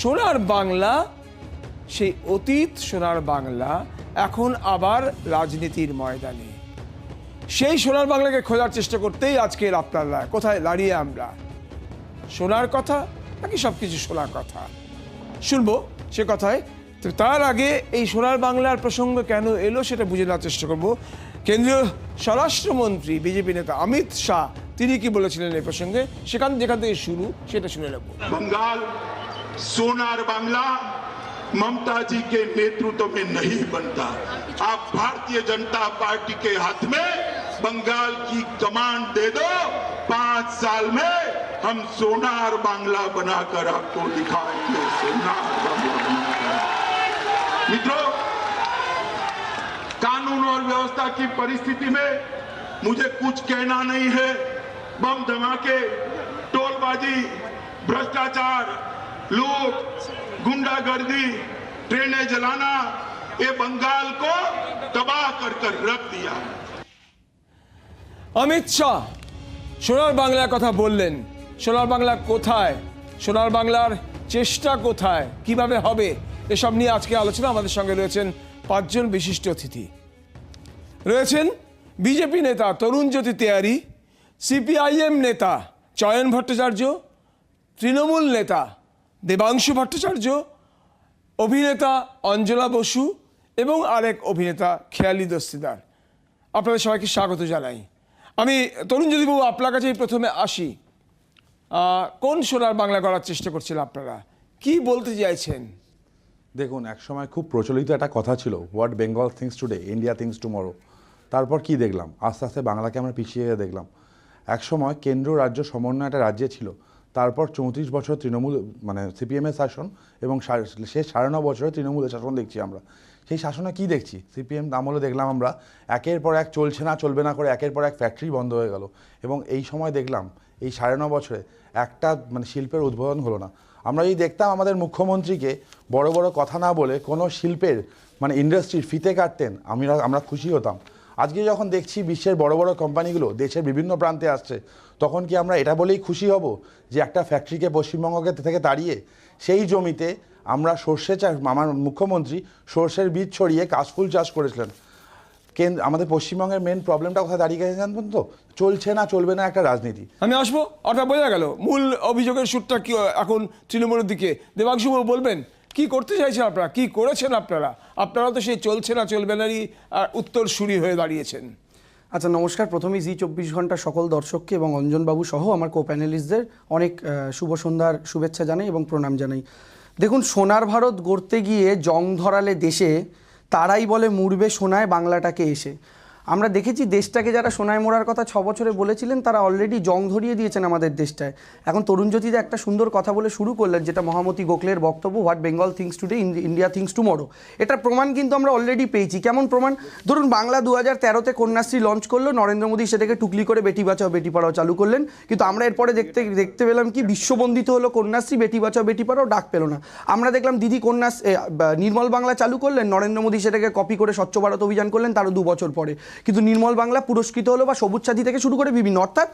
সোনার বাংলা, সেই অতীত সোনার বাংলা এখন আবার রাজনীতির ময়দানে। সেই সোনার বাংলাকে খোঁজার চেষ্টা করতেই আজকের আপনার কোথায় দাঁড়িয়ে আমরা? সোনার কথা নাকি সব কিছু সোনার কথা? শুনব সে কথায়। তো তার আগে এই সোনার বাংলার প্রসঙ্গ কেন এলো সেটা বুঝে নেওয়ার চেষ্টা করব। কেন্দ্রীয় স্বরাষ্ট্রমন্ত্রী, বিজেপি নেতা অমিত শাহ, তিনি কি বলেছিলেন এই প্রসঙ্গে? সেখান যেখান থেকে শুরু সেটা শুনে নেব। বঙ্গাল सोनार बांग्ला ममता जी के नेतृत्व में नहीं बनता। आप भारतीय जनता पार्टी के हाथ में बंगाल की कमांड दे दो, पाँच साल में हम सोनार बांग्ला बनाकर आपको दिखाएँगे। सोनार बांग्ला बनाकर। मित्रों, कानून और व्यवस्था की परिस्थिति में मुझे कुछ कहना नहीं है। बम धमाके, टोलबाजी, भ्रष्टाचार लूट गुंडागर्दी ट्रेनें जलाना ये बंगाल को तबाह कर कर रख दिया है অমিত শাহ সোনার বাংলার কথা বললেন সোনার বাংলা কোথায় সোনার বাংলার চেষ্টা কোথায় কিভাবে হবে এসব নিয়ে আজকে আলোচনা আমাদের সঙ্গে রয়েছেন পাঁচজন বিশিষ্ট অতিথি রয়েছেন বিজেপি নেতা তরুণ জ্যোতি তেয়ারি সিপিআইএম নেতা চয়ন ভট্টাচার্য তৃণমূল নেতা দেবাংশু ভট্টাচার্য, অভিনেতা অঞ্জলা বসু এবং আরেক অভিনেতা খেয়ালি দস্তিদার। আপনাদের সবাইকে স্বাগত জানাই। আমি তরুণ জ্যোতিবাবু আপনার কাছেই প্রথমে আসি। কোন সোনার বাংলা করার চেষ্টা করছেন আপনারা? কি বলতে চাইছেন? দেখুন, একসময় খুব প্রচলিত একটা কথা ছিল what Bengal thinks today India thinks tomorrow তারপর কি দেখলাম? আস্তে আস্তে বাংলাকে আমরা পিছিয়ে দেখলাম। একসময় কেন্দ্র রাজ্য সমন্বয় একটা রাজ্যে ছিল তারপর চৌত্রিশ বছর তৃণমূল মানে সিপিএমের শাসন এবং শেষ সাড়ে ন বছরে তৃণমূলের শাসন দেখছি আমরা। সেই শাসনে কি দেখছি? সিপিএম আমলে দেখলাম আমরা, একের পর এক চলছে না, চলবে না করে একের পর এক ফ্যাক্টরি বন্ধ হয়ে গেল। এবং এই সময় দেখলাম, এই সাড়ে ন বছরে একটা মানে শিল্পের উদ্বোধন হলো না। আমরা যদি দেখতাম আমাদের মুখ্যমন্ত্রীকে বড় বড় কথা না বলে কোনো শিল্পের মানে ইন্ডাস্ট্রির ফিতে কাটতেন, আমরা আমরা খুশি হতাম। আজকে যখন দেখছি বিশ্বের বড় বড় কোম্পানিগুলো দেশের বিভিন্ন প্রান্তে আসছে, তখন কি আমরা এটা বলেই খুশি হব যে একটা ফ্যাক্টরিকে পশ্চিমবঙ্গকে থেকে তাড়িয়ে সেই জমিতে আমরা সর্ষে চাষ, আমার মুখ্যমন্ত্রী সর্ষের বীজ ছড়িয়ে কাশফুল চাষ করেছিলেন। কেন্দ্র আমাদের পশ্চিমবঙ্গের মেন প্রবলেমটা কোথায় দাঁড়িয়ে গেছে জানতেন তো? চলছে না, চলবে না একটা রাজনীতি। আমি আসব, অর্থাৎ বোঝা গেল, মূল অভিযোগের সুরটা কি, এখন তৃণমূলের দিকে? দেবাংশু বলবেন? কি করতে চাইছেন আপনারা? কি করেছেন আপনারা? আপনারা তো সেই চলছে না, চলবে নারই উত্তর সুরি হয়ে দাঁড়িয়েছেন। আচ্ছা নমস্কার। প্রথমেই জি চব্বিশ ঘণ্টা সকল দর্শককে এবং অঞ্জনবাবু সহ আমার কো প্যানেলিস্টদের অনেক শুভ সন্ধ্যার শুভেচ্ছা জানাই এবং প্রণাম জানাই। দেখুন, সোনার ভারত গড়তে গিয়ে জং ধরালে দেশে তারাই বলে মুড়বে সোনায় বাংলাটাকে এসে। আমরা দেখেছি দেশটাকে যারা সোনায় মোড়ার কথা ছ বছরে বলেছিলেন, তারা অলরেডি জং ধরিয়ে দিয়েছেন আমাদের দেশটায়। এখন তরুণ জ্যোতিদা একটা সুন্দর কথা বলে শুরু করলেন, যেটা মহামতি গোখলের বক্তব্য what Bengal thinks today India thinks tomorrow এটার প্রমাণ কিন্তু আমরা অলরেডি পেয়েছি। কেমন প্রমাণ? ধরুন, বাংলা দু হাজার তেরোতে কন্যাশ্রী লঞ্চ করল, নরেন্দ্র মোদী সেটাকে টুকলি করে বেটি বাঁচাও, বেটি পড়াও চালু করলেন। কিন্তু আমরা এরপরে দেখতে দেখতে পেলাম কি, বিশ্ববন্দিত হলো কন্যাশ্রী, বেটি বাঁচাও, বেটি পড়াও, ডাক পেল না। আমরা দেখলাম দিদি কন্যা নির্মল বাংলা চালু করলেন, নরেন্দ্র মোদী সেটাকে কপি করে স্বচ্ছ ভারত অভিযান করলেন, তারও দু বছর পরে। কিন্তু নির্মল বাংলা পুরস্কৃত হলো বা সবুজ সাথী থেকে শুরু করে বিভিন্ন, অর্থাৎ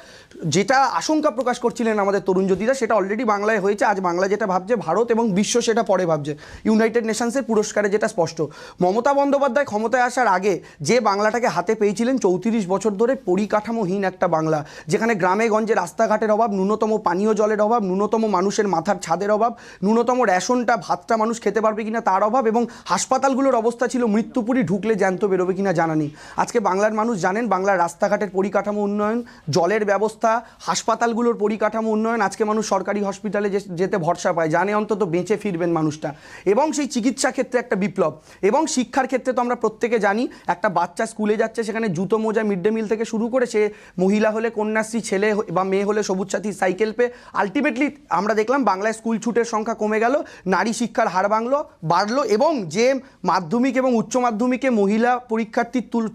যেটা আশঙ্কা প্রকাশ করছিলেন আমাদের তরুণ জ্যোতিরা সেটা অলরেডি বাংলায় হয়েছে। আজ বাংলা যেটা ভাবছে, ভারত এবং বিশ্ব সেটা পরে ভাবছে। ইউনাইটেড নেশনসের পুরস্কারে যেটা স্পষ্ট। মমতা বন্দ্যোপাধ্যায় ক্ষমতায় আসার আগে যে বাংলাটাকে হাতে পেয়েছিলেন, চৌত্রিশ বছর ধরে পরিকাঠামোহীন একটা বাংলা, যেখানে গ্রামে গঞ্জে রাস্তাঘাটের অভাব, ন্যূনতম পানীয় জলের অভাব, ন্যূনতম মানুষের মাথার ছাদের অভাব, ন্যূনতম রেশনটা, ভাতটা মানুষ খেতে পারবে কিনা তার অভাব এবং হাসপাতালগুলোর অবস্থা ছিল মৃত্যুপুরি, ঢুকলে জ্যান্ত বেরোবে কিনা জানা নেই। আজকে বাংলার মানুষ জানেন, বাংলার রাস্তাঘাটের পরিকাঠামো উন্নয়ন, জলের ব্যবস্থা, হাসপাতালগুলোর পরিকাঠামো উন্নয়ন, আজকে মানুষ সরকারি হসপিটালে যেতে ভরসা পায়। জানে অন্তত বেঁচে ফিরবেন মানুষটা। এবং সেই চিকিৎসা ক্ষেত্রে একটা বিপ্লব। এবং শিক্ষার ক্ষেত্রে তো আমরা প্রত্যেকে জানি, একটা বাচ্চা স্কুলে যাচ্ছে, সেখানে জুতো মোজা মিড ডে মিল থেকে শুরু করে সে মহিলা হলে কন্যাশ্রী, ছেলে বা মেয়ে হলে সবুজ সাথী, সাইকেল পেয়ে আলটিমেটলি আমরা দেখলাম, বাংলায় স্কুল ছুটের সংখ্যা কমে গেল, নারী শিক্ষার হার বাংলো, বাড়লো এবং যে মাধ্যমিক এবং উচ্চ মাধ্যমিকে মহিলা পরীক্ষার্থীর তুল-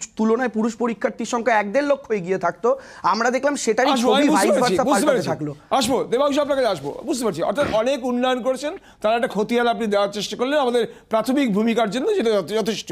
তুলনায় পুরুষ পরীক্ষার্থীর সংখ্যা এক দেড় লক্ষ এগিয়ে থাকতো। আমরা দেখলাম সেটারই ছবি ভাইস ভার্সা পাল্টাতে থাকল। আসব দেবাংশ আপনার কাছে আসব বুঝতে পারছি। অর্থাৎ অনেক উন্নয়ন করেছেন তারা একটা খতিয়ান আপনি দেওয়ার চেষ্টা করলেন আমাদের প্রাথমিক ভূমিকার জন্য যেটা যথেষ্ট।